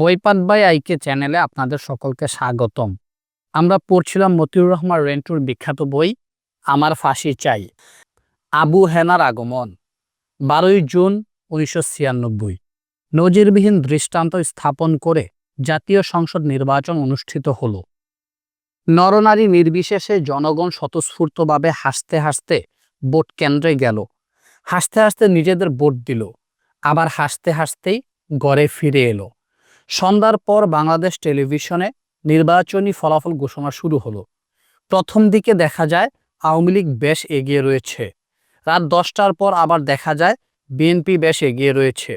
বইপাত by আইকে চ্যানেলে আপনাদের সকলকে স্বাগতম। আমরা পড়ছিলাম মতিউর রহমান রেন্টুর বিখ্যাত বই, আমার ফাঁসি চাই। আবু হেনার আগমন, বারোই জুন উনিশশো ছিয়ানব্বই। নজিরবিহীন দৃষ্টান্ত স্থাপন করে জাতীয় সংসদ নির্বাচন অনুষ্ঠিত হল। নরনারী নির্বিশেষে জনগণ স্বতঃস্ফূর্তভাবে হাসতে হাসতে ভোট কেন্দ্রে গেল। হাসতে হাসতে নিজেদের ভোট দিল, আবার হাসতে হাসতেই গড়ে ফিরে এলো। সন্ধ্যার পর বাংলাদেশ টেলিভিশনে নির্বাচনী ফলাফল ঘোষণা শুরু হলো। প্রথম দিকে দেখা যায় আওয়ামী লীগ বেশ এগিয়ে রয়েছে। রাত দশটার পর আবার দেখা যায় বিএনপি বেশ এগিয়ে রয়েছে।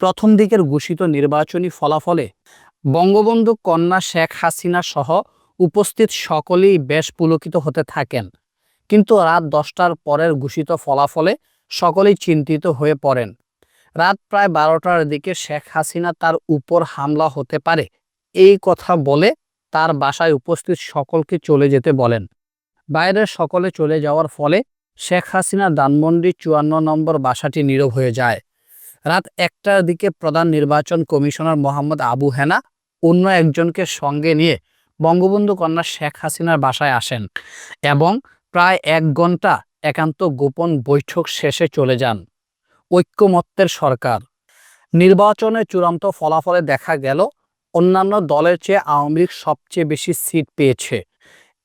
প্রথম দিকের ঘোষিত নির্বাচনী ফলাফলে বঙ্গবন্ধু কন্যা শেখ হাসিনা সহ উপস্থিত সকলেই বেশ পুলকিত হতে থাকেন। কিন্তু রাত দশটার পরের ঘোষিত ফলাফলে সকলেই চিন্তিত হয়ে পড়েন। রাত প্রায় বারোটার দিকে শেখ হাসিনা তার উপর হামলা হতে পারে। এই কথা বলে তার বাসায় উপস্থিত সকলকে চলে যেতে বলেন। বাইরের সকলে চলে যাওয়ার ফলে শেখ হাসিনা ধানমন্ডি চুয়ান্ন নম্বর বাসাটি নীরব হয়ে যায়। রাত একটার দিকে প্রধান নির্বাচন কমিশনার মোহাম্মদ আবু হেনা অন্য একজনকে সঙ্গে নিয়ে বঙ্গবন্ধু কন্যা শেখ হাসিনার বাসায় আসেন এবং প্রায় এক ঘণ্টা একান্ত গোপন বৈঠক শেষে চলে যান। ঐক্যমত্যের সরকার। নির্বাচনে চূড়ান্ত ফলাফলে দেখা গেল, অন্যান্য দলের চেয়ে আওয়ামী লীগ সবচেয়ে বেশি সিট পেয়েছে।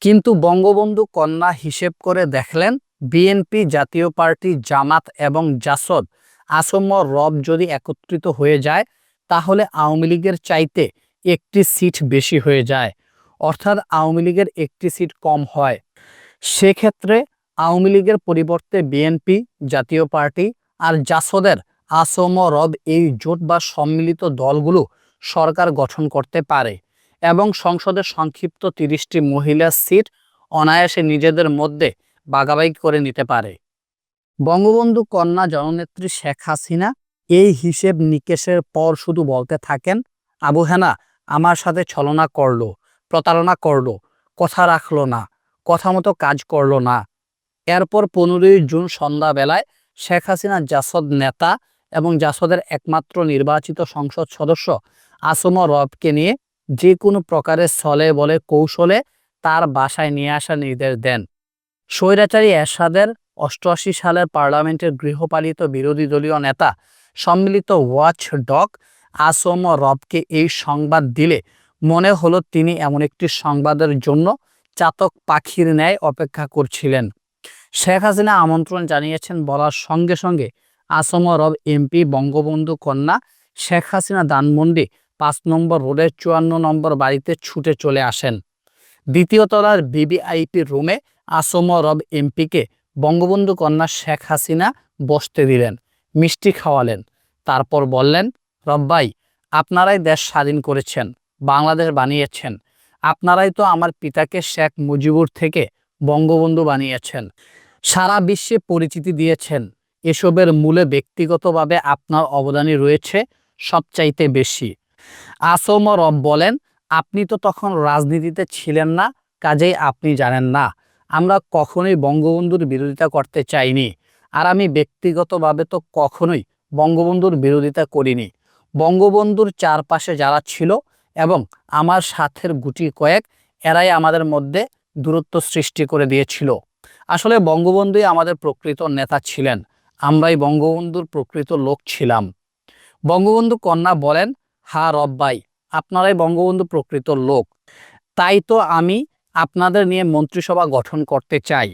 কিন্তু বঙ্গবন্ধু কন্যা হিসেব করে দেখলেন, বিএনপি জাতীয় পার্টি জামাত এবং জাসদ আসম রব যদি একত্রিত হয়ে যায়, তাহলে আওয়ামী লীগের চাইতে একটি সিট বেশি হয়ে যায়, অর্থাৎ আওয়ামী লীগের একটি সিট কম হয়। সেক্ষেত্রে আওয়ামী লীগের পরিবর্তে বিএনপি জাতীয় পার্টি আর জাসদের আসম রব এই জোট বা সম্মিলিত দলগুলো সরকার গঠন করতে পারে এবং সংসদের সংক্ষিপ্ত তিরিশটি মহিলা সিট অনায়াসে নিজেদের মধ্যে বাগাবাগি করে নিতে পারে। বঙ্গবন্ধু কন্যা জননেত্রী শেখ হাসিনা এই হিসেব নিকেশের পর শুধু বলতে থাকেন, আবু হেনা, আমার সাথে ছলনা করল, প্রতারণা করল, কথা রাখল না, কথা মতো কাজ করল না। এরপর পনেরোই জুন সন্ধ্যাবেলায় শেখ হাসিনা জাসদ নেতা এবং জাসদের একমাত্র নির্বাচিত সংসদ সদস্য আসম রবকে নিয়ে যে কোনো প্রকারের ছলে বলে কৌশলে তার বাসায় নিয়ে আসার নির্দেশ দেন। স্বৈরাচারী এরশাদের অষ্টআশি সালের পার্লামেন্টের গৃহপালিত বিরোধী দলীয় নেতা সম্মিলিত ওয়াচ ডক আসম রবকে এই সংবাদ দিলে মনে হলো তিনি এমন একটি সংবাদের জন্য চাতক পাখির ন্যায় অপেক্ষা করছিলেন। শেখ হাসিনা আমন্ত্রণ জানিয়েছেন বলার সঙ্গে সঙ্গে আসম রব এমপি বঙ্গবন্ধু কন্যা শেখ হাসিনা দানমন্ডি পাঁচ নম্বর রোডের চুয়ান্ন নম্বর বাড়িতে ছুটে চলে আসেন। দ্বিতীয় তলার বিবিআইপি রুমে আসম রব এমপিকে বঙ্গবন্ধু কন্যা শেখ হাসিনা বসতে দিলেন, মিষ্টি খাওয়ালেন। তারপর বললেন রব্বাই আপনারাই দেশ স্বাধীন করেছেন, বাংলাদেশ বানিয়েছেন। আপনারাই তো আমার পিতাকে শেখ মুজিবুর থেকে বঙ্গবন্ধু বানিয়েছেন। সারা বিশ্বে পরিচিতি দিয়েছেন। এসবের মূলে ব্যক্তিগতভাবে আপনার অবদানই রয়েছে সবচাইতে বেশি। আসম রব বলেন, আপনি তো তখন রাজনীতিতে ছিলেন না, কাজেই আপনি জানেন না। আমরা কখনোই বঙ্গবন্ধুর বিরোধিতা করতে চাইনি। আর আমি ব্যক্তিগতভাবে তো কখনোই বঙ্গবন্ধুর বিরোধিতা করিনি। বঙ্গবন্ধুর চারপাশে যারা ছিল এবং আমার সাথের গুটি কয়েক, এরাই আমাদের মধ্যে দূরত্ব সৃষ্টি করে দিয়েছিল। আসলে বঙ্গবন্ধুই আমাদের প্রকৃত নেতা ছিলেন। আমরাই বঙ্গবন্ধুর প্রকৃত লোক ছিলাম। বঙ্গবন্ধু কন্যা বলেন, হা রব্বাই, আপনারাই বঙ্গবন্ধু প্রকৃত লোক। তাই তো আমি আপনাদের নিয়ে মন্ত্রিসভা গঠন করতে চাই।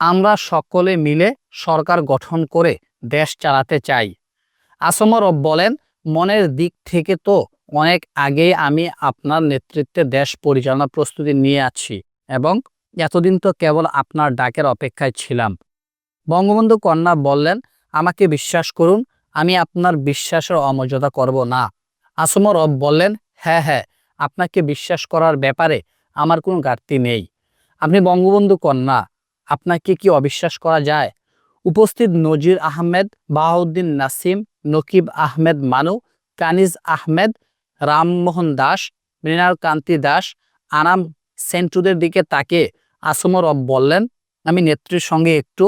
আমরা সকলে মিলে সরকার গঠন করে দেশ চালাতে চাই। আসমরব বলেন, মনের দিক থেকে তো অনেক আগেই আমি আপনার নেতৃত্বে দেশ পরিচালনা প্রস্তুতি নিয়ে আছি এবং এতদিন তো কেবল আপনার ডাকের অপেক্ষায় ছিলাম। বঙ্গবন্ধু কন্যা বললেন, আমাকে বিশ্বাস করুন, আমি আপনার বিশ্বাসের অমর্যাদা করব না। আসম রব বললেন হ্যাঁ হ্যাঁ আপনাকে বিশ্বাস করার ব্যাপারে আমার কোনো ঘাটতি নেই। আপনি বঙ্গবন্ধু কন্যা, আপনাকে কি অবিশ্বাস করা যায়? উপস্থিত নজির আহমেদ, বাহাউদ্দিন নাসিম, নকিব আহমেদ মানু, কানিজ আহমেদ, রামমোহন দাস, মৃণাল কান্তি দাস, আনাম সেন্টুদের দিকে তাকে আসমরব বললেন, আমি নেত্রীর সঙ্গে একটু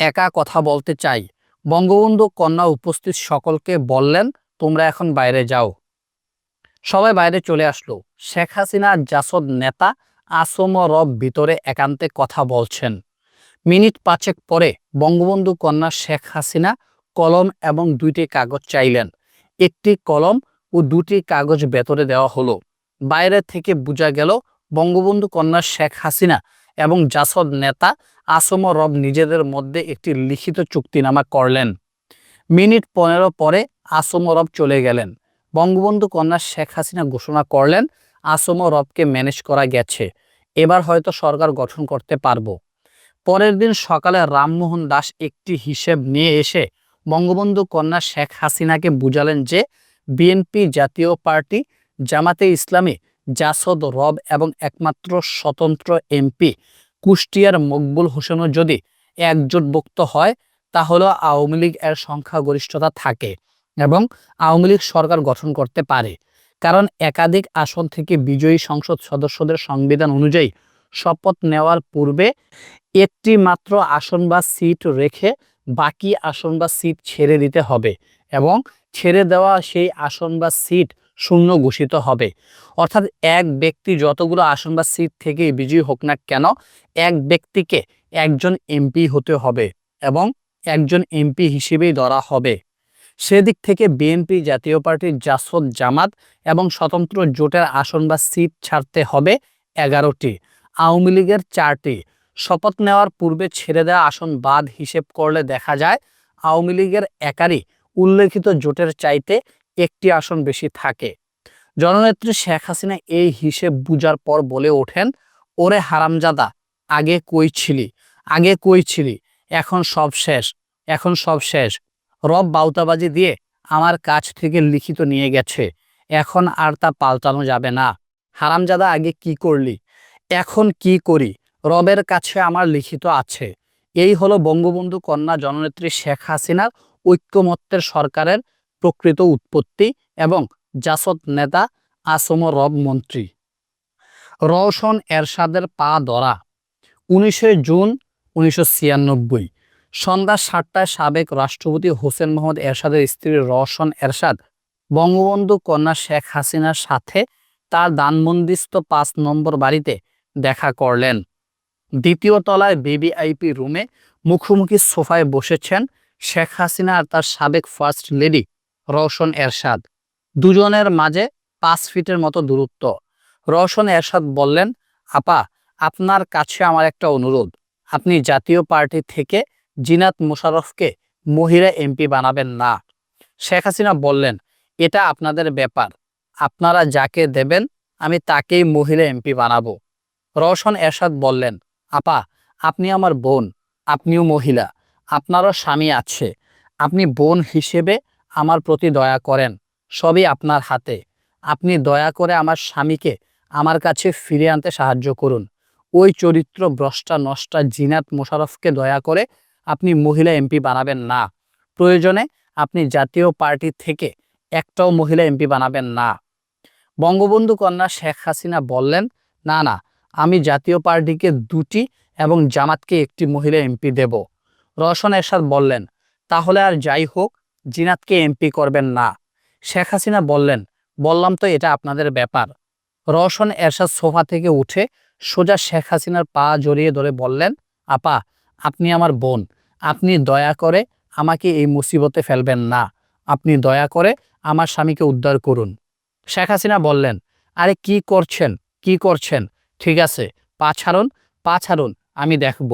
একা কথা বলতে চাই। বঙ্গবন্ধু কন্যা উপস্থিত সকলকে বললেন, তোমরা এখন বাইরে যাও। সবাই বাইরে চলে আসলো। শেখ হাসিনা জাসদ নেতা আসম রব ভিতরে একান্তে কথা বলছেন। মিনিট পাঁচেক পরে বঙ্গবন্ধু কন্যা শেখ হাসিনা কলম এবং দুইটি কাগজ চাইলেন। একটি কলম ও দুটি কাগজ ভেতরে দেওয়া হলো। বাইরে থেকে বোঝা গেল, বঙ্গবন্ধু কন্যা শেখ হাসিনা এবং জাসদ নেতা আসম রব নিজেদের মধ্যে একটি লিখিত চুক্তিনামা করলেন। মিনিট পনেরো পরে আসম রব চলে গেলেন। বঙ্গবন্ধু কন্যা শেখ হাসিনা ঘোষণা করলেন, আসম রবকে ম্যানেজ করা গেছে, এবার হয়তো সরকার গঠন করতে পারব। পরের দিন সকালে রামমোহন দাস একটি হিসেব নিয়ে এসে বঙ্গবন্ধু কন্যা শেখ হাসিনাকে বুঝালেন যে বিএনপি জাতীয় পার্টি জামাতে ইসলামী জাসদ, রব এবং একমাত্র স্বতন্ত্র এমপি কুষ্টিয়ার মকবুল হোসেনও যদি একজোটভুক্ত হয় তাহলে আওয়ামী লীগ এর সংখ্যাগরিষ্ঠতা থাকে এবং আওয়ামী লীগ সরকার গঠন করতে পারে। কারণ একাধিক আসন থেকে বিজয়ী সংসদ সদস্যদের সংবিধান অনুযায়ী শপথ নেওয়ার পূর্বে একটি মাত্র আসন বা সিট রেখে বাকি আসন বা সিট ছেড়ে দিতে হবে এবং ছেড়ে দেওয়া সেই আসন বা সিট শূন্য ঘোষিত হবে। অর্থাৎ এক ব্যক্তি যতগুলো আসন বা সিট থেকে বিজয়ী হোক না কেন, এক ব্যক্তিকে একজন এমপি হতে হবে এবং একজন এমপি হিসেবেই ধরা হবে। সেদিক থেকে বিএনপি জাতীয় পার্টির জাসদ জামাত এবং স্বতন্ত্র জোটের আসন বা সিট ছাড়তে হবে এগারোটি। আওয়ামী লীগের চারটি। শপথ নেওয়ার পূর্বে ছেড়ে দেওয়া আসন বাদ হিসেব করলে দেখা যায়, আওয়ামী লীগের একারই উল্লেখিত জোটের চাইতে একটি আসন বেশি থাকে। জননেত্রী শেখ হাসিনা এই হিসেব বুঝার পর বলে ওঠেন, ওরে হারামজাদা, আগে কই ছিলি? আগে কই ছিলি? এখন সব শেষ, এখন সব শেষ। রব বাউতাবাজি দিয়ে আমার কাছ থেকে লিখিত নিয়ে গেছে। এখন আর তা পাল্টানো যাবে না। হারামজাদা, আগে কি করলি? এখন কি করি? রবের কাছে আমার লিখিত আছে। এই হলো বঙ্গবন্ধু কন্যা জননেত্রী শেখ হাসিনার ঐক্যমত্যের সরকারের প্রকৃত উৎপত্তি এবং জাসদ নেতা আসম রব মন্ত্রী। রওশন এরশাদের পা ধরা, উনিশে জুন উনিশশো ছিয়ানব্বই। সন্ধ্যা সাতটায় সাবেক রাষ্ট্রপতি হোসেন মোহাম্মদ এরশাদের স্ত্রী রওশন এরশাদ, বঙ্গবন্ধু কন্যা শেখ হাসিনার সাথে তার দানমন্দিস্থ পাঁচ নম্বর বাড়িতে দেখা করলেন। দ্বিতীয় তলায় বিবিআইপি রুমে মুখোমুখি সোফায় বসেছেন শেখ হাসিনা আর তার সাবেক ফার্স্ট লেডি রওশন এরশাদ। দুজনের মাঝে পাঁচ ফিটের মতো দূরত্ব। রওশন এরশাদ বললেন, আপা, আপনার কাছে আমার একটা অনুরোধ। আপনি জাতীয় পার্টি থেকে জিনাত মোশারফকে মহিলা এমপি বানাবেন না। শেখ হাসিনা বললেন, এটা আপনাদের ব্যাপার। আপনারা যাকে দেবেন, আমি তাকেই মহিলা এমপি বানাবো। রওশন এরশাদ বললেন, আপা, আপনি আমার বোন। আপনিও মহিলা। আপনারও স্বামী আছে। আপনি বোন হিসেবে আমার প্রতি দয়া করেন, সবই আপনার হাতে। আপনি দয়া করে আমার স্বামীকে আমার কাছে ফিরে আনতে সাহায্য করুন। ওই চরিত্র ভ্রষ্টা, নষ্টা, জিনাত, মোশারফকে দয়া করে আপনি মহিলা এমপি বানাবেন না। প্রয়োজনে আপনি জাতীয় পার্টি থেকে একটাও মহিলা এমপি বানাবেন না। বঙ্গবন্ধু কন্যা শেখ হাসিনা বললেন, না না, আমি জাতীয় পার্টিকে দুটি এবং জামাতকে একটি মহিলা এমপি দেব। রওশন এরশাদ বললেন, তাহলে আর যাই হোক জিনাতকে এমপি করবেন না। শেখ হাসিনা বললেন, বললাম তো এটা আপনাদের ব্যাপার। রওশন এরশাদ সোফা থেকে উঠে সোজা শেখ হাসিনার পা জড়িয়ে ধরে বললেন, আপা, আপনি আমার বোন। আপনি দয়া করে আমাকে এই মুসিবতে ফেলবেন না। আপনি দয়া করে আমার স্বামীকে উদ্ধার করুন। শেখ হাসিনা বললেন, আরে কি করছেন? কি করছেন? ঠিক আছে, পা ছাড়ুন পা ছাড়ুন, আমি দেখব।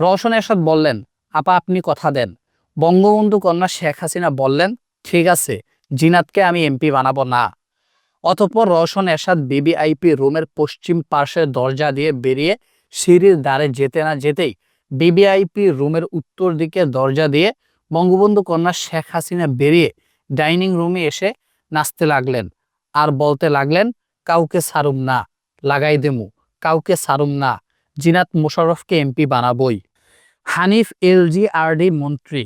রওশন এরশাদ বললেন, আপা, আপনি কথা দেন। বঙ্গবন্ধু কন্যা শেখ হাসিনা বললেন, ঠিক আছে, জিনাতকে আমি এমপি বানাবো না। অতঃপর রওশন এরশাদ বিবিআইপি রুমের পশ্চিম পার্শ্বের দরজা দিয়ে বেরিয়ে সিঁড়ির দ্বারে যেতে না যেতেই বিবিআইপি রুমের উত্তর দিকে দরজা দিয়ে বঙ্গবন্ধু কন্যা শেখ হাসিনা বেরিয়ে ডাইনিং রুমে এসে নাচতে লাগলেন। আর বলতে লাগলেন, কাউকে সারুম না, লাগাই দেমু, কাউকে সারুম না, জিনাত মোশাররফকে এমপি বানাবই। হানিফ এলজি আরডি মন্ত্রী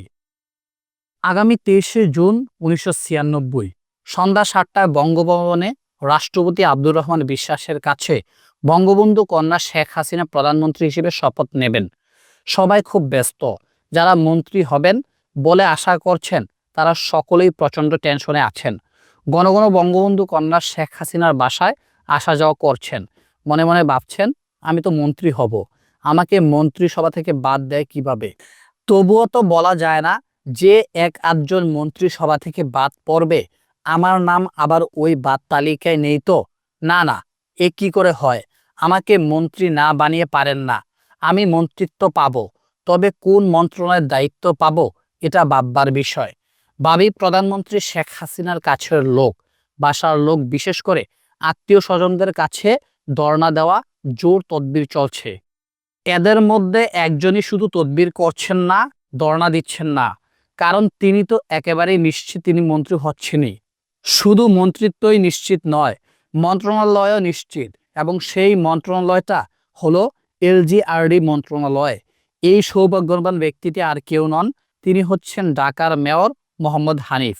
আগামী তেইশে জুন উনিশশো ছিয়ানব্বই, সন্ধ্যা সাতটায় বঙ্গভবনে রাষ্ট্রপতি আব্দুর রহমান বিশ্বাসের কাছে বঙ্গবন্ধু কন্যা শেখ হাসিনা প্রধানমন্ত্রী হিসেবে শপথ নেবেন। সবাই খুব ব্যস্ত, যারা মন্ত্রী হবেন বলে আশা করছেন তারা সকলেই প্রচণ্ড টেনশনে আছেন। ঘন ঘন বঙ্গবন্ধু কন্যা শেখ হাসিনার বাসায় আসা যাওয়া করছেন। মনে মনে ভাবছেন, আমি তো মন্ত্রী হব, আমাকে মন্ত্রিসভা থেকে বাদ দেয় কীভাবে? তবুও তো বলা যায় না যে এক আধজন মন্ত্রিসভা থেকে বাদ পড়বে, আমার নাম আবার ওই বাদ তালিকায় নেই তো? না না, এ কি করে হয়? আমাকে মন্ত্রী না বানিয়ে পারেন না। আমি মন্ত্রিত্ব পাব, তবে কোন মন্ত্রণালয়ের দায়িত্ব পাব, এটা ভাববার বিষয়। বাবি প্রধানমন্ত্রী শেখ হাসিনার কাছের লোক, বাসার লোক, বিশেষ করে আত্মীয় স্বজনদের কাছে ধর্ণা দেওয়া, জোর তদবির চলছে। এদের মধ্যে একজনই শুধু তদবির করছেন না, ধর্ণা দিচ্ছেন না। কারণ তিনি তো একেবারেই নিশ্চিত তিনি মন্ত্রী হচ্ছেনই। শুধু মন্ত্রিত্বই নিশ্চিত নয়, মন্ত্রণালয়ও নিশ্চিত এবং সেই মন্ত্রণালয়টা হলো এলজিআরডি মন্ত্রণালয়। এই সৌভাগ্যবান ব্যক্তিটি আর কেউ নন, তিনি হচ্ছেন ঢাকার মেয়র মোহাম্মদ হানিফ।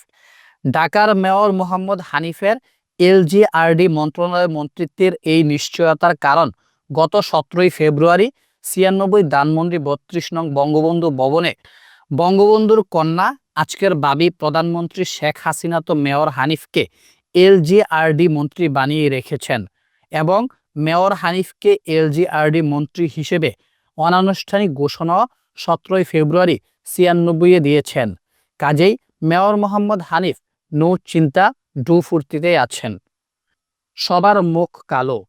ঢাকার মেয়র মোহাম্মদ হানিফের এলজিআরডি মন্ত্রণালয় মন্ত্রিত্বের এই নিশ্চয়তার কারণ গত সতেরোই ফেব্রুয়ারি ছিয়ানব্বই দানমন্ত্রী বত্রিশ নং বঙ্গবন্ধু ভবনে বঙ্গবন্ধুর কন্যা, আজকের বাবি প্রধানমন্ত্রী শেখ হাসিনা তো মেয়র হানিফকে এলজিআরডি মন্ত্রী বানিয়ে রেখেছেন এবং মেয়র হানিফকে এলজিআরডি মন্ত্রী হিসেবে অনানুষ্ঠানিক ঘোষণা সতেরোই ফেব্রুয়ারি ছিয়ানব্বইয়ে দিয়েছেন। কাজেই মেয়র মোহাম্মদ হানিফ নো চিন্তা, ডু ফুর্তিতে আছেন। সবার মুখ কালো।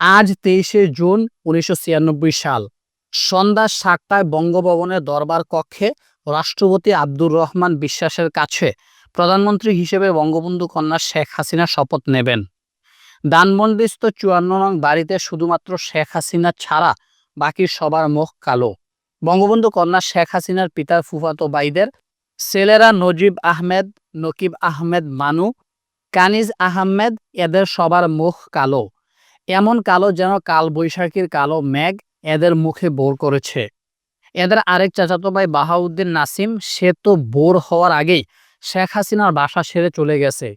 আজ তেইশে জুন উনিশশো ছিয়ানব্বই সাল। সন্ধ্যা সাতটায় বঙ্গভবনের দরবার কক্ষে রাষ্ট্রপতি আব্দুর রহমান বিশ্বাসের কাছে প্রধানমন্ত্রী হিসেবে বঙ্গবন্ধু কন্যা শেখ হাসিনা শপথ নেবেন। দানমন্দিস্থ চুয়ান্ন নং বাড়িতে শুধুমাত্র শেখ হাসিনা ছাড়া বাকি সবার মুখ কালো। বঙ্গবন্ধু কন্যা শেখ হাসিনার পিতার ফুফাতো বাইদের ছেলেরা নজিব আহমেদ, নকিব আহমেদ, মানু, কানিজ আহমেদ, এদের সবার মুখ কালো। এমন কালো যেন কাল বৈশাখীর কালো মেঘ এদের মুখে বোর করেছে। এদের আরেক চাচাতো ভাই বাহাউদ্দিন নাসিম, সে তো বোর হওয়ার আগেই শেখ হাসিনার বাসা সেরে চলে গেছে।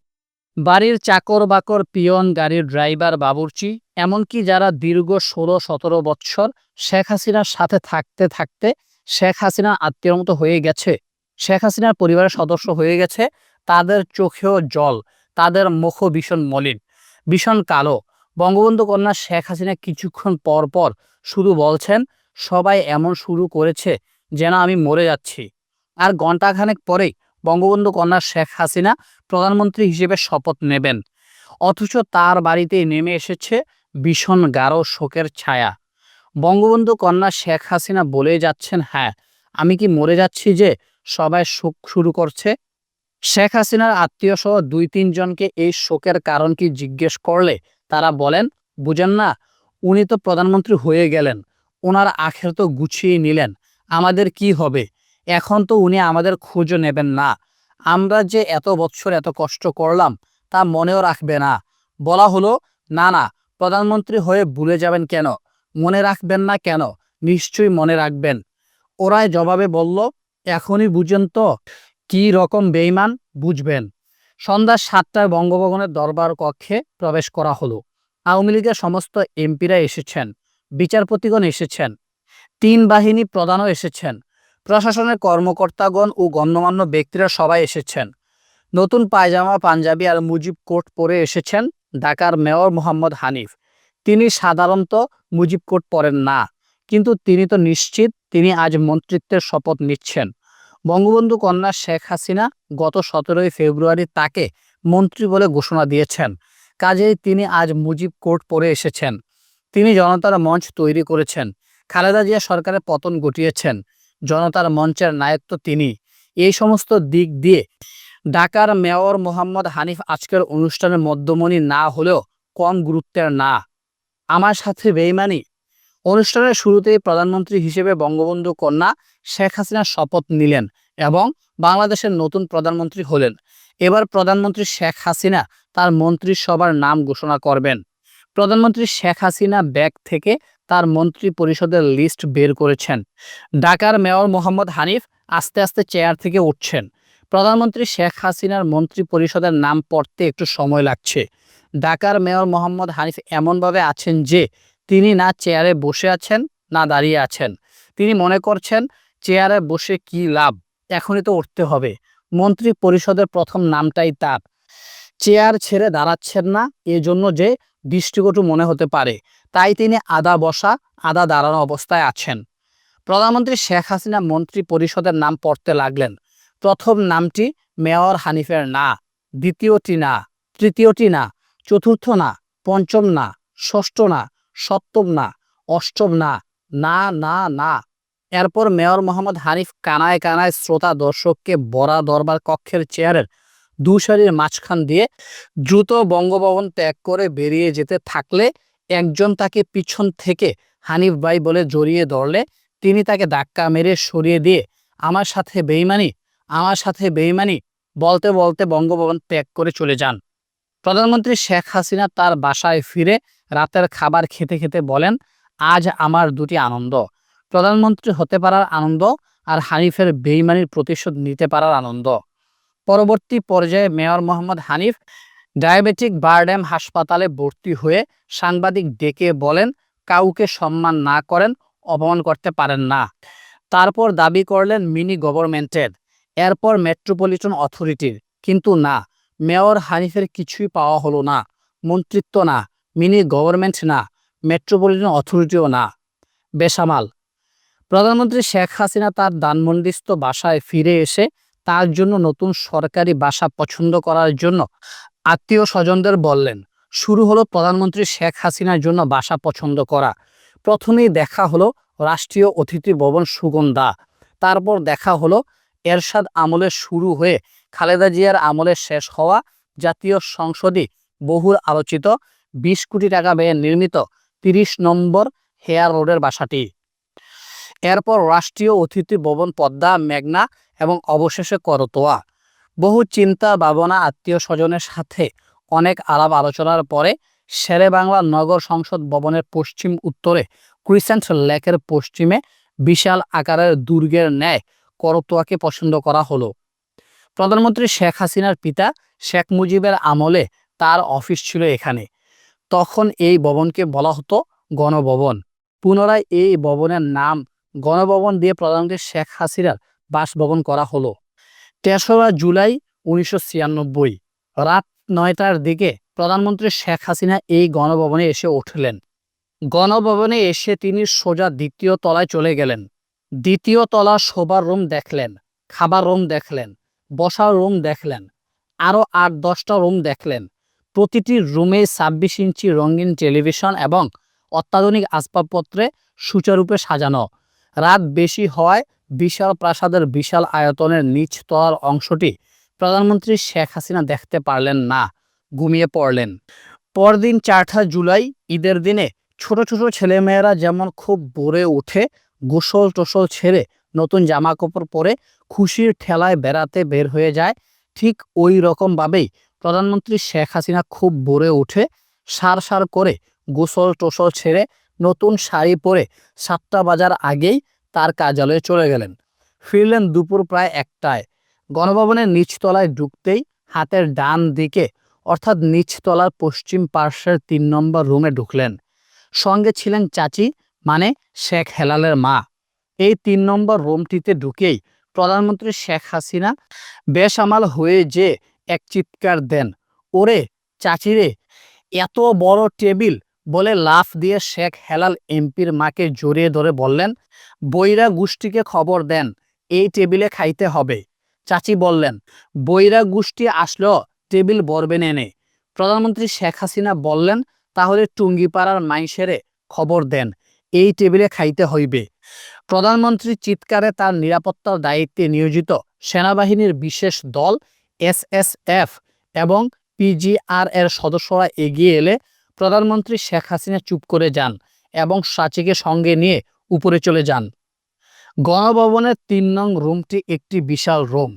বাড়ির চাকর বাকর পিয়ন, গাড়ির ড্রাইভার, বাবুর্চি, এমনকি যারা দীর্ঘ ষোলো সতেরো বৎসর শেখ হাসিনার সাথে থাকতে থাকতে শেখ হাসিনা আত্মীয়র মতো হয়ে গেছে। শেখ হাসিনার পরিবারের সদস্য হয়ে গেছে। তাদের চোখেও জল, তাদের মুখও ভীষণ মলিন, ভীষণ কালো বঙ্গবন্ধু কন্যা শেখ হাসিনা কিছুক্ষণ পর পর শুধু বলছেন, সবাই এমন শুরু করেছে যেন আমি মরে যাচ্ছি। আর ঘণ্টাখানেক পরেই বঙ্গবন্ধু কন্যা শেখ হাসিনা প্রধানমন্ত্রী হিসেবে শপথ নেবেন। অথচ তার বাড়িতেই নেমে এসেছে ভীষণ গাঢ় শোকের ছায়া। বঙ্গবন্ধু কন্যা শেখ হাসিনা বলে যাচ্ছেন হ্যাঁ আমি কি মরে যাচ্ছি যে সবাই শোক শুরু করছে? শেখ হাসিনার আত্মীয় সহ দুই তিনজনকে এই শোকের কারণ কি জিজ্ঞেস করলে তারা বলেন, বুঝেন না, উনি তো প্রধানমন্ত্রী হয়ে গেলেন ওনার আখের তো গুছিয়ে নিলেন, আমাদের কি হবে? এখন তো উনি আমাদের খোঁজও নেবেন না। আমরা যে এত বছর এত কষ্ট করলাম, তা মনেও রাখবে না। বলা হলো, না না, প্রধানমন্ত্রী হয়ে ভুলে যাবেন কেন? মনে রাখবেন না কেন? নিশ্চয়ই মনে রাখবেন। ওরাই জবাবে বলল, এখনই বুঝেন তো, কি রকম বেইমান বুঝবেন। সন্ধ্যা সাতটায় বঙ্গভবনের দরবার কক্ষে প্রবেশ করা হলো। আওয়ামী লীগের সমস্ত এমপিরা এসেছেন, বিচারপতিগণ এসেছেন, তিন বাহিনী প্রধানও এসেছেন, প্রশাসনের কর্মকর্তাগণ ও গণ্যমান্য ব্যক্তিরা সবাই এসেছেন। নতুন পায়জামা, পাঞ্জাবি আর মুজিব কোট পরে এসেছেন ঢাকার মেয়র মোহাম্মদ হানিফ। তিনি সাধারণত মুজিব কোট পরেন না, কিন্তু তিনি তো নিশ্চিত তিনি আজ মন্ত্রিত্বের শপথ নিচ্ছেন। বঙ্গবন্ধু কন্যা শেখ হাসিনা গত সতেরোই ফেব্রুয়ারি তাকে মন্ত্রী বলে ঘোষণা দিয়েছেন। কাজেই তিনি আজ মুজিব কোর্ট পরে এসেছেন। তিনি জনতার মঞ্চ তৈরি করেছেন। খালেদা জিয়া সরকারের পতন ঘটিয়েছেন। জনতার মঞ্চের নায়ক তো তিনি। এই সমস্ত দিক দিয়ে ঢাকার মেয়র মোহাম্মদ হানিফ আজকের অনুষ্ঠানের মধ্যমণি না হলেও কম গুরুত্বের না। আমার সাথে বেইমানি অনুষ্ঠানের শুরুতেই প্রধানমন্ত্রী হিসেবে বঙ্গবন্ধু কন্যা শেখ হাসিনা শপথ নিলেন এবং বাংলাদেশের নতুন প্রধানমন্ত্রী হলেন। এবার প্রধানমন্ত্রী শেখ হাসিনা তার মন্ত্রিসভার নাম ঘোষণা করবেন। প্রধানমন্ত্রী শেখ হাসিনা ব্যাগ থেকে তার মন্ত্রী পরিষদের লিস্ট বের করেছেন। ঢাকার মেয়র মোহাম্মদ হানিফ আস্তে আস্তে চেয়ার থেকে উঠছেন। প্রধানমন্ত্রী শেখ হাসিনার মন্ত্রী পরিষদের নাম পড়তে একটু সময় লাগছে। ঢাকার মেয়র মোহাম্মদ হানিফ এমনভাবে আছেন যে তিনি না চেয়ারে বসে আছেন, না দাঁড়িয়ে আছেন। তিনি মনে করছেন, চেয়ারে বসে কি লাভ? এখনই তো উঠতে হবে। মন্ত্রী পরিষদের প্রথম নামটাই তার। চেয়ার ছেড়ে দাঁড়াচ্ছেন না, এজন্য যে দৃষ্টিকটু মনে হতে পারে। তাই তিনি আদা বসা আদা দাঁড়ানো অবস্থায় আছেন। প্রধানমন্ত্রী শেখ হাসিনা মন্ত্রী পরিষদের নাম পড়তে লাগলেন। প্রথম নামটি মেয়র হানিফের না, দ্বিতীয়টি না, তৃতীয়টি না, চতুর্থ না, পঞ্চম না, ষষ্ঠ না সপ্তম না, অষ্টম না না না না। এরপর মেয়র মোহাম্মদ হানিফ কানায় কানায় শ্রোতা দর্শককে বড়া দরবার কক্ষের চেয়ারের দুসারির মাঝখান দিয়ে দ্রুত বঙ্গভবন ত্যাগ করে বেরিয়ে যেতে থাকলে একজন তাকে পিছন থেকে হানিফ ভাই বলে জড়িয়ে ধরলে, তিনি তাকে ধাক্কা মেরে সরিয়ে দিয়ে, আমার সাথে বেইমানি, আমার সাথে বেইমানি। বলতে বলতে বঙ্গভবন ত্যাগ করে চলে যান। প্রধানমন্ত্রী শেখ হাসিনা তার বাসায় ফিরে রাতের খাবার খেতে খেতে বলেন, আজ আমার দুটি আনন্দ। প্রধানমন্ত্রী হতে পারার আনন্দ আর হানিফের বেইমানির প্রতিশোধ নিতে পারার আনন্দ। পরবর্তী পর্যায়ে mayor Mohammad Hanif diabetic BIRDEM হাসপাতালে ভর্তি হয়ে সাংবাদিক ডেকে বলেন, কাউকে সম্মান না করেন, অপমান করতে পারেন না। তারপর দাবি করলেন মিনি গভর্নমেন্টের। এরপর মেট্রোপলিটন অথরিটির। কিন্তু না, মেয়র হানিফের কিছুই পাওয়া হলো না। মন্ত্রিত্ব না। মিনি গভর্নমেন্ট না, মেট্রোপলিটন অথরিটিও না। বেসামাল। প্রধানমন্ত্রী শেখ হাসিনা তার দানমন্ডিস্থ বাসায় ফিরে এসে তার জন্য নতুন সরকারি বাসা পছন্দ করার জন্য আত্মীয় স্বজনদের বললেন, শুরু হলো প্রধানমন্ত্রী শেখ হাসিনার জন্য বাসা পছন্দ করা। প্রথমেই দেখা হলো রাষ্ট্রীয় অতিথি ভবন সুগন্ধা। তারপর দেখা হলো এরশাদ আমলে শুরু হয়ে খালেদা জিয়ার আমলে শেষ হওয়া জাতীয় সংসদে বহুল আলোচিত বিশ কোটি টাকা ব্যয়ে নির্মিত তিরিশ নম্বর হেয়ার রোডের বাসাটি। এরপর রাষ্ট্রীয় অতিথি ভবন পদ্মা, মেঘনা এবং অবশেষে করতোয়া। বহু চিন্তা ভাবনা আত্মীয় স্বজনের সাথে অনেক আলাপ আলোচনার পরে শেরে বাংলা নগর সংসদ ভবনের পশ্চিম উত্তরে ক্রিসেন্ট লেকের পশ্চিমে বিশাল আকারের দুর্গের ন্যায় করতোয়াকে পছন্দ করা হলো। প্রধানমন্ত্রী শেখ হাসিনার পিতা শেখ মুজিবের আমলে তার অফিস ছিল এখানে। তখন এই ভবনকে বলা হতো গণভবন। পুনরায় এই ভবনের নাম গণভবন দিয়ে প্রধানমন্ত্রী শেখ হাসিনার বাসভবন করা হলো। তেসরা জুলাই উনিশশো ছিয়ানব্বই, রাত নয়টার দিকে প্রধানমন্ত্রী শেখ হাসিনা এই গণভবনে এসে উঠলেন। গণভবনে এসে তিনি সোজা দ্বিতীয় তলায় চলে গেলেন। দ্বিতীয় তলা শোবার রুম দেখলেন, খাবার রুম দেখলেন, বসার রুম দেখলেন আরও আট দশটা রুম দেখলেন। প্রতিটি রুমে ছাব্বিশ ইঞ্চি রঙিন টেলিভিশন এবং অত্যাধুনিক আসবাবপত্রে সুচারুপে সাজানো। রাত বেশি হওয়ায় বিশাল প্রাসাদের বিশাল আয়তনের নিচ তলার অংশটি প্রধানমন্ত্রী শেখ হাসিনা দেখতে পারলেন না, ঘুমিয়ে পড়লেন। পরদিন চারটা জুলাই, ঈদের দিনে ছোট ছোট ছেলেমেয়েরা যেমন খুব ভোরে উঠে গোসল টোসল ছেড়ে নতুন জামা কাপড় পরে খুশির ঠেলায় বেড়াতে বের হয়ে যায়, ঠিক ওই রকমভাবেই প্রধানমন্ত্রী শেখ হাসিনা খুব ভোরে উঠে সার সার করে গোসল টোসল ছেড়ে নতুন শাড়ি পরে সাতটা বাজার আগেই তার কার্যালয়ে চলে গেলেন। ফিরলেন দুপুর প্রায় একটায়। গণভবনের নিচতলায় ঢুকতেই হাতের ডান দিকে, অর্থাৎ নিচতলার পশ্চিম পার্শ্বের তিন নম্বর রুমে ঢুকলেন। সঙ্গে ছিলেন চাচি মানে শেখ হেলালের মা। এই তিন নম্বর রুমটিতে ঢুকেই প্রধানমন্ত্রী শেখ হাসিনা বেসামাল হয়ে যে এক চিৎকার দেন, ওরে চাচিরে, এত বড় টেবিল! বলে লাফ দিয়ে শেখ হেলাল এমপির মাকে জড়িয়ে ধরে বললেন, বৈরা গোষ্ঠীকে খবর দেন, এই টেবিলে খাইতে হবে। চাচি বললেন, বৈরা গোষ্ঠী আসলো, টেবিল বরবেন এনে। প্রধানমন্ত্রী শেখ হাসিনা বললেন, তাহলে টুঙ্গিপাড়ার মাইসেরে খবর দেন, এই টেবিলে খাইতে হইবে। প্রধানমন্ত্রী চিৎকারে তার নিরাপত্তার দায়িত্বে নিয়োজিত সেনাবাহিনীর বিশেষ দল এসএসএফ এবং পিজিআর এর সদস্যরা এগিয়ে এলে প্রধানমন্ত্রী শেখ হাসিনা চুপ করে যান এবং সাচিকে সঙ্গে নিয়ে উপরে চলে যান। গণভবনের তিন নং রুমটি একটি বিশাল রুম।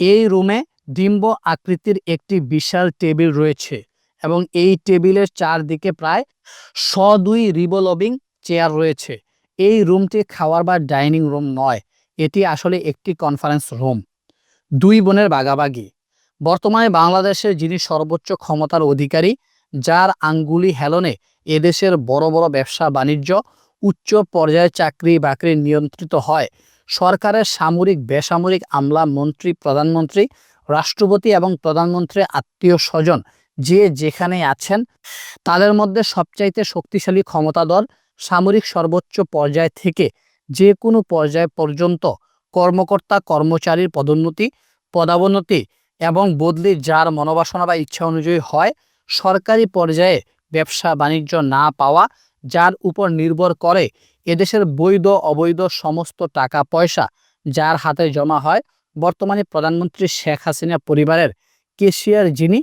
এই রুমে ডিম্ব আকৃতির একটি বিশাল টেবিল রয়েছে এবং এই টেবিলের চারদিকে প্রায় শ দুই রিভলভিং চেয়ার রয়েছে। এই রুমটি খাওয়ার বা ডাইনিং রুম নয়, এটি আসলে একটি কনফারেন্স রুম। দুই বোনের বাগাবাগি। বর্তমানে বাংলাদেশের যিনি সর্বোচ্চ ক্ষমতার অধিকারী, যার আঙ্গুলি হেলনে এদেশের বড় বড় ব্যবসা, বাণিজ্য, উচ্চ পর্যায়ে চাকরি বাকরি নিয়ন্ত্রিত হয়। সরকারের সামরিক, বেসামরিক আমলা মন্ত্রী, প্রধানমন্ত্রী, রাষ্ট্রপতি এবং প্রধানমন্ত্রী আত্মীয় স্বজন যে যেখানে আছেন, তাদের মধ্যে সবচাইতে শক্তিশালী ক্ষমতাধর সামরিক সর্বোচ্চ পর্যায় থেকে যে কোনো পর্যায় পর্যন্ত কর্মকর্তা, কর্মচারীর পদোন্নতি, পদাবনতি এবং বদলি যার মনোবাসনা বা ইচ্ছা অনুযায়ী হয়, সরকারি পর্যায়ে ব্যবসা বাণিজ্য না পাওয়া, যার উপর নির্ভর করে এদেশের বৈধ, অবৈধ সমস্ত টাকা পয়সা যার হাতে জমা হয়। বর্তমানে প্রধানমন্ত্রী শেখ হাসিনা পরিবারের কেশিয়ার যিনি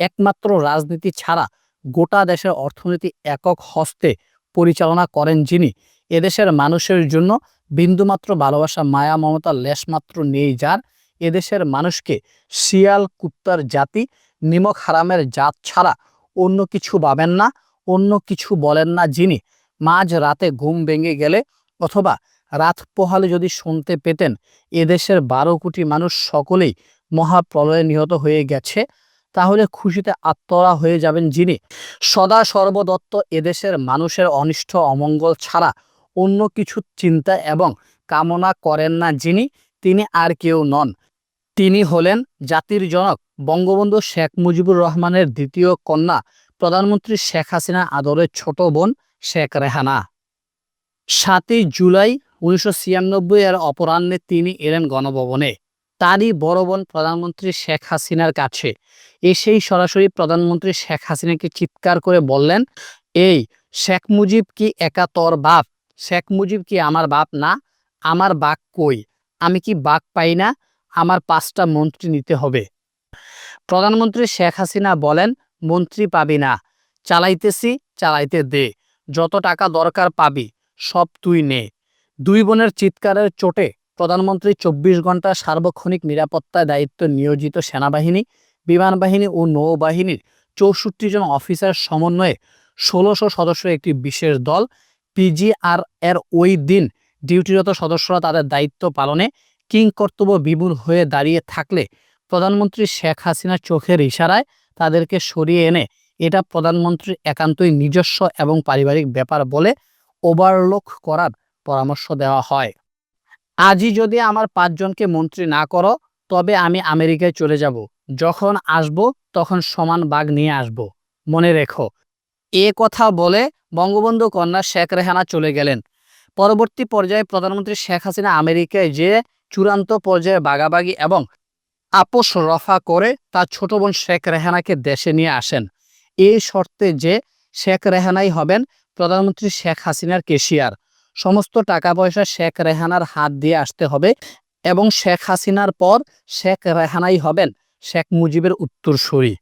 একমাত্র রাজনীতি ছাড়া গোটা দেশের অর্থনীতি একক হস্তে পরিচালনা করেন যিনি, এদেশের মানুষের জন্য বিন্দুমাত্র ভালোবাসা, মায়া, মমতা লেশমাত্র নেই যার। এদেশের মানুষকে শিয়াল, কুত্তার জাতি, নিমক হারামের জাত ছাড়া অন্য কিছু ভাবেন না, অন্য কিছু বলেন না যিনি। মাঝ রাতে ঘুম ভেঙে গেলে অথবা রাত পোহালে যদি শুনতে পেতেন, এদেশের বারো কোটি মানুষ সকলেই মহাপ্রলয়ে নিহত হয়ে গেছে, তাহলে খুশিতে আত্মরা হয়ে যাবেন যিনি। সদা সর্বদত্ত এদেশের মানুষের অনিষ্ট, অমঙ্গল ছাড়া অন্য কিছু চিন্তা এবং কামনা করেন না যিনি, তিনি আর কেউ নন। তিনি হলেন জাতির জনক। বঙ্গবন্ধু শেখ মুজিবুর রহমানের দ্বিতীয় কন্যা, প্রধানমন্ত্রী শেখ হাসিনা আদরের ছোট বোন শেখ রেহানা। সাতই জুলাই উনিশশো ছিয়ানব্বই এর অপরাহ্নে তিনি এলেন গণভবনে। তারই বড় বোন প্রধানমন্ত্রী শেখ হাসিনার কাছে। এসেই সরাসরি প্রধানমন্ত্রী শেখ হাসিনাকে চিৎকার করে বললেন, এই শেখ মুজিব কি একা তোর বাপ? শেখ মুজিব কি আমার বাপ? না। আমার বাক কই? আমি কি বাক পাই না? আমার পাঁচটা মন্ত্রী নিতে হবে। প্রধানমন্ত্রী শেখ হাসিনা বলেন, মন্ত্রী পাবি না। চালাইতেছি, চালাইতে দে। যত টাকা দরকার পাবি, সব তুই নে। দুই বোনের চিৎকারের চোটে প্রধানমন্ত্রী চব্বিশ ঘণ্টা সার্বক্ষণিক নিরাপত্তায় দায়িত্ব নিয়োজিত সেনাবাহিনী বিমান বাহিনী ও নৌবাহিনীর চৌষট্টি জন অফিসার সমন্বয়ে ষোলোশো সদস্য একটি বিশেষ দল পিজিআর এর ওই দিন ডিউটিরত সদস্যরা তাদের দায়িত্ব পালনে কিং কর্তব্য বিমূল হয়ে দাঁড়িয়ে থাকলে প্রধানমন্ত্রী শেখ হাসিনার চোখের ইশারায় তাদেরকে সরিয়ে এনে এটা প্রধানমন্ত্রীর একান্তই নিজস্ব এবং পারিবারিক ব্যাপার বলে ওভারলোক করার পরামর্শ দেওয়া হয়। আজই যদি আমার পাঁচজনকে মন্ত্রী না করো, তবে আমি আমেরিকায় চলে যাব। যখন আসব, তখন সমান বাঘ নিয়ে আসব। মনে রেখো। এ কথা বলে বঙ্গবন্ধু কন্যা শেখ রেহানা চলে গেলেন। পরবর্তী পর্যায়ে প্রধানমন্ত্রী শেখ হাসিনা আমেরিকায় যে চূড়ান্ত পর্যায়ে বাগাবাগি এবং আপোষ রফা করে তার ছোট বোন শেখ রেহানাকে দেশে নিয়ে আসেন। এই শর্তে যে শেখ রেহানাই হবেন প্রধানমন্ত্রী শেখ হাসিনার কেশিয়ার। সমস্ত টাকা পয়সা শেখ রেহানার হাত দিয়ে আসতে হবে এবং শেখ হাসিনার পর শেখ রেহানাই হবেন শেখ মুজিবের উত্তরসূরি।